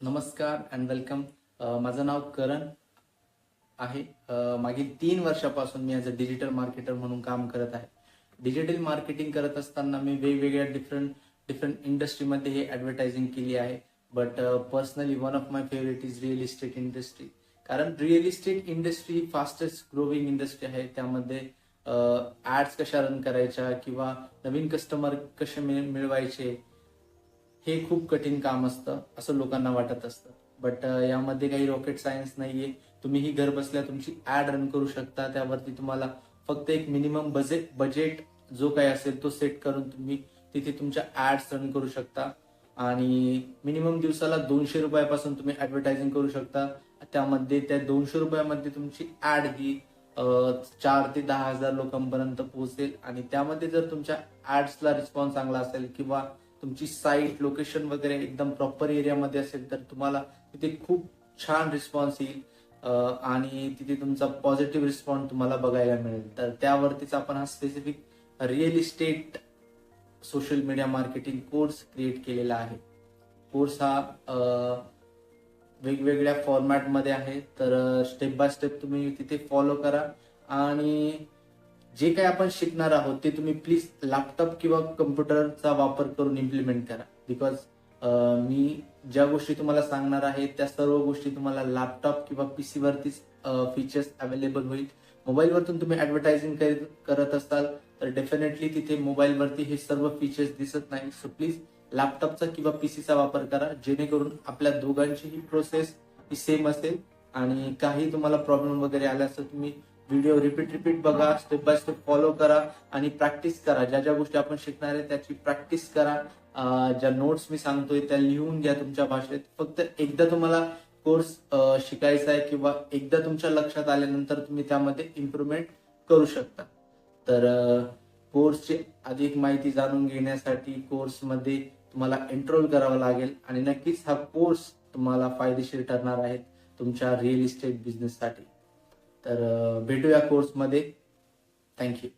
नमस्कार and welcome माझं नाव करण आहे. मागील तीन वर्षापासून मी ॲज अ डिजिटल मार्केटर म्हणून काम करत आहे. डिजिटल मार्केटिंग करत असताना मी वेगवेगळ्या डिफरंट डिफरंट इंडस्ट्रीमध्ये हे ॲडव्हर्टायझिंग केली आहे. But personally one of my favourite is real estate industry कारण real estate industry fastest growing industry आहे. त्यामध्ये ॲड्स कशा रन करायच्या किंवा नवीन कस्टमर कसे मिळवायचे हे खूप कठीण काम असतं असं लोकांना वाटत असतं. बट यामध्ये काही रॉकेट सायन्स नाहीये. तुम्हीही घर बसल्या तुमची ऍड रन करू शकता. त्यावरती तुम्हाला फक्त एक मिनिमम बजेट बजेट जो काही असेल तो सेट करून तुम्ही तिथे तुमच्या ऍड्स रन करू शकता. आणि मिनिमम दिवसाला दोनशे रुपयापासून तुम्ही ऍडव्हर्टायझिंग करू शकता. त्यामध्ये त्या दोनशे रुपयामध्ये तुमची ऍड ही चार ते दहा हजार लोकांपर्यंत पोहोचेल. आणि त्यामध्ये जर तुमच्या ऍड्सला रिस्पॉन्स चांगला असेल किंवा तुमची साईट लोकेशन वगैरे एकदम प्रॉपर एरियामध्ये असेल तर तुम्हाला तिथे खूप छान रिस्पॉन्स येईल. आणि तिथे तुमचा पॉझिटिव्ह रिस्पॉन्स तुम्हाला बघायला मिळेल. तर त्यावरतीच आपण हा specific real estate social media marketing course create केलेला आहे. कोर्स हा वेगवेगळ्या फॉर्मॅटमध्ये आहे. तर स्टेप बाय स्टेप तुम्ही तिथे फॉलो करा. आणि जे काही आपण शिकणार आहोत ते तुम्ही प्लीज लॅपटॉप किंवा कम्प्युटरचा वापर करून इम्प्लिमेंट करा. बिकॉज मी ज्या गोष्टी तुम्हाला सांगणार आहे त्या सर्व गोष्टी तुम्हाला लॅपटॉप किंवा पीसी वरतीच फीचर्स अवेलेबल होईल. मोबाईलवरतून तुम्ही ऍडव्हर्टायझिंग करत असाल तर डेफिनेटली तिथे मोबाईलवरती हे सर्व फीचर्स दिसत नाही. सो प्लीज लॅपटॉपचा किंवा पीसीचा वापर करा जेणेकरून आपल्या दोघांची ही प्रोसेस ही सेम असेल. आणि काही तुम्हाला प्रॉब्लेम वगैरे आला तर तुम्ही व्हिडिओ रिपीट रिपीट बघा स्टेप बाय स्टेप फॉलो करा आणि प्रॅक्टिस करा. ज्या ज्या गोष्टी आपण शिकणार आहे त्याची प्रॅक्टिस करा. ज्या नोट्स मी सांगतोय त्या लिहून घ्या तुमच्या भाषेत. फक्त एकदा तुम्हाला कोर्स शिकायचा आहे किंवा एकदा तुमच्या लक्षात आल्यानंतर तुम्ही त्यामध्ये इम्प्रुव्हमेंट करू शकता. तर कोर्सची अधिक माहिती जाणून घेण्यासाठी कोर्समध्ये तुम्हाला एनरोल करावं लागेल आणि नक्कीच हा कोर्स तुम्हाला फायदेशीर ठरणार आहे तुमच्या रिअल इस्टेट बिझनेससाठी तर भेटूया कोर्समध्ये थँक्यू